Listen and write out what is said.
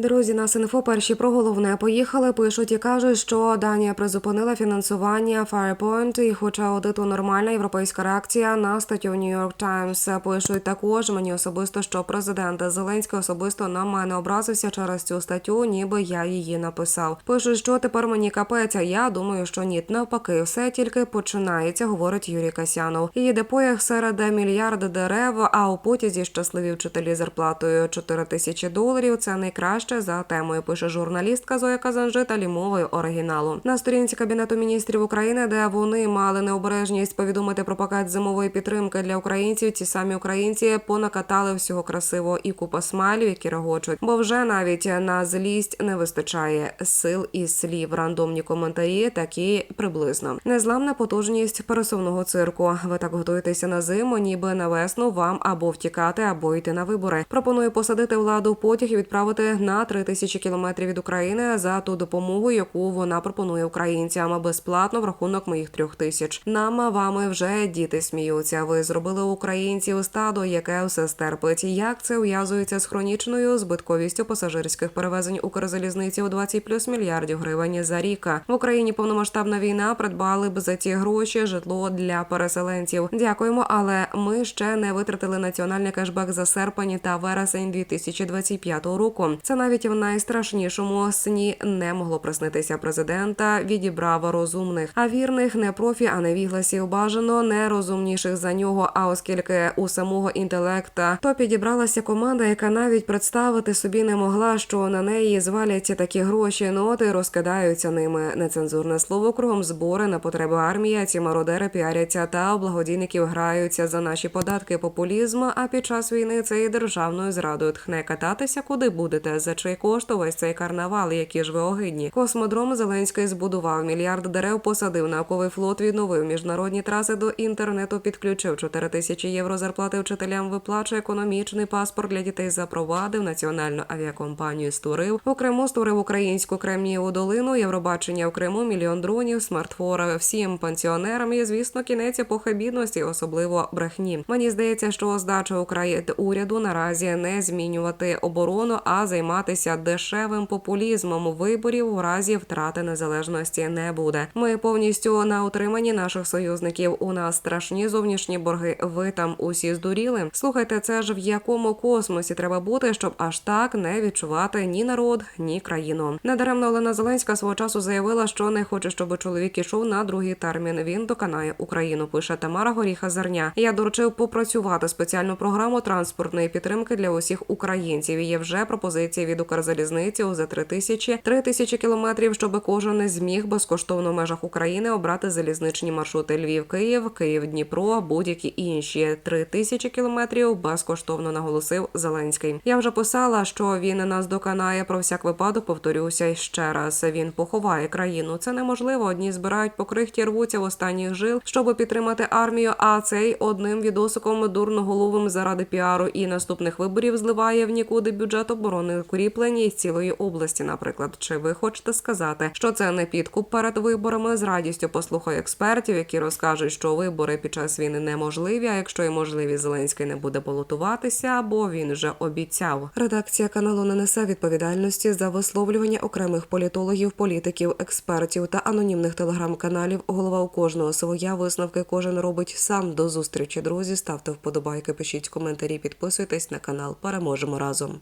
Друзі, на Синфо перші про головне поїхали. Пишуть і кажуть, що Данія призупинила фінансування Firepoint, і хоча аудиту нормальна європейська реакція на статтю New York Times. Пишуть також мені особисто, що президент Зеленський особисто на мене образився через цю статтю, ніби я її написав. Пишуть, що тепер мені капець. Я думаю, що ні, навпаки, все тільки починається, говорить Юрій Касянов. Їде пояг серед мільярда дерев. А у потязі щасливі вчителі зарплатою 4 тисячі доларів. Це найкраще за темою. Пише журналістка Зоя Казанжиталі мовою оригіналу. На сторінці кабінету міністрів України, де вони мали необережність повідомити про пакет зимової підтримки для українців. Ці самі українці понакатали всього красивого і купа смайлів, які регочуть. Бо вже навіть на злість не вистачає сил і слів. Рандомні коментарі такі приблизно. Незламна потужність пересувного цирку. Ви так готуєтеся на зиму, ніби на весну вам або втікати, або йти на вибори. Пропоную посадити владу потяг і відправити на три тисячі кілометрів від України за ту допомогу, яку вона пропонує українцям безплатно в рахунок моїх трьох тисяч. Нам вами вже діти сміються. Ви зробили українців стадо, яке все стерпить. Як це ув'язується з хронічною збитковістю пасажирських перевезень Укрзалізниці у 20 плюс мільярдів гривень за рік? В Україні повномасштабна війна придбали б за ці гроші житло для переселенців. Дякуємо, але ми ще не витратили національний кешбек за серпень та вересень 2025 року. Це навіть в найстрашнішому сні не могло приснитися президента. Відібрав розумних, а вірних не профі, а не вігласів бажано не розумніших за нього. А оскільки у самого інтелекта то підібралася команда, яка навіть представити собі не могла, що на неї зваляться такі гроші. Ноти розкидаються ними. Нецензурне слово кругом збори на потреби армії. Ці мародери піаряться та благодійників граються за наші податки популізм. А під час війни це і державною зрадою тхне кататися, куди будете, за чий кошт увесь цей карнавал, які ж ви огидні. Космодром Зеленський збудував мільярд дерев, посадив науковий флот, відновив міжнародні траси до інтернету, підключив 4 тисячі євро зарплати вчителям, виплачує економічний паспорт для дітей, запровадив національну авіакомпанію. Створив у Криму, створив українську Кремнієву долину, Євробачення в Криму, мільйон дронів, смартфора всім пенсіонерам. І звісно, кінець епохи бідності, особливо брехні. Мені здається, що здача України уряду наразі не змінювати оборону, а займатися дешевим популізмом виборів у разі втрати незалежності не буде. Ми повністю на утриманні наших союзників. У нас страшні зовнішні борги. Ви там усі здуріли. Слухайте, це ж в якому космосі треба бути, щоб аж так не відчувати ні народ, ні країну. Недаремно Олена Зеленська свого часу заявила, що не хоче, щоб чоловік ішов на другий термін. Він доконає Україну. Пише Тамара Горіха Зерня. Я доручив попрацювати спеціальну програму транспортної підтримки для усіх українців. Є вже пропозиції від Укрзалізниці за три тисячі три тисячі кілометрів, щоб кожен зміг безкоштовно в межах України обрати залізничні маршрути Львів, Київ, Київ, Дніпро, будь-які інші три тисячі кілометрів безкоштовно наголосив Зеленський. Я вже писала, що він нас доконає про всяк випадок. Повторюся ще раз. Він поховає країну. Це неможливо. Одні збирають по крихті, рвуться в останніх жил, щоб підтримати армію. А цей одним відосиком дурноголовим заради піару і наступних виборів зливає в нікуди бюджет оборони укріплення із цілої області. Наприклад, чи ви хочете сказати, що це не підкуп перед виборами? З радістю послухаю експертів, які розкажуть, що вибори під час війни неможливі. А якщо і можливі, Зеленський не буде балотуватися, бо він вже обіцяв. Редакція каналу не несе відповідальності за висловлювання окремих політологів, політиків, експертів та анонімних телеграм-каналів. Голова у кожного своя висновки кожен робить сам. До зустрічі, друзі. Ставте вподобайки, пишіть коментарі, підписуйтесь на канал. Переможемо разом.